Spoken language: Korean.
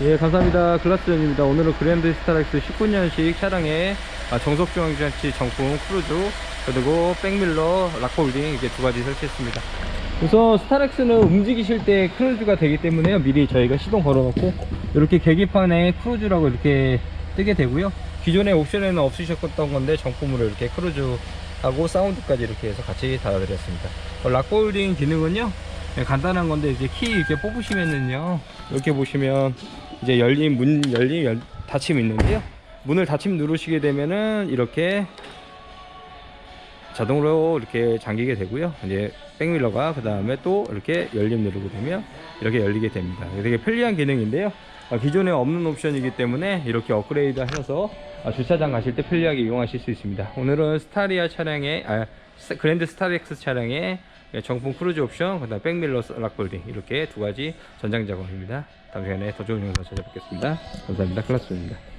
예, 감사합니다. 글라스전입니다. 오늘은 그랜드 스타렉스 19년식 차량에 아, 정석중앙장치 정품 크루즈 그리고 백밀러 락홀딩 이렇게 두 가지 설치했습니다. 우선 스타렉스는 움직이실 때 크루즈가 되기 때문에요. 미리 저희가 시동 걸어놓고 이렇게 계기판에 크루즈라고 이렇게 뜨게 되고요. 기존의 옵션에는 없으셨던 건데 정품으로 이렇게 크루즈하고 사운드까지 이렇게 해서 같이 달아드렸습니다. 어, 락홀딩 기능은요. 네, 간단한 건데 이제 키 이렇게 뽑으시면은요. 이렇게 보시면 이제 열린 문 열린 열, 닫힘 있는데요. 문을 닫힘 누르시게 되면은 이렇게 자동으로 이렇게 잠기게 되고요. 이제 백밀러가 그 다음에 또 이렇게 열림 누르게 되면 이렇게 열리게 됩니다. 되게 편리한 기능인데요. 아, 기존에 없는 옵션이기 때문에 이렇게 업그레이드 하셔서 아, 주차장 가실 때 편리하게 이용하실 수 있습니다. 오늘은 스타리아 차량의 아, 스- 그랜드 스타렉스 차량의 정품 크루즈 옵션 그 다음 백밀러 락볼딩 이렇게 두 가지 전장 작업입니다. 다음 시간에 더 좋은 영상 찾아뵙겠습니다. 감사합니다. 클라스입니다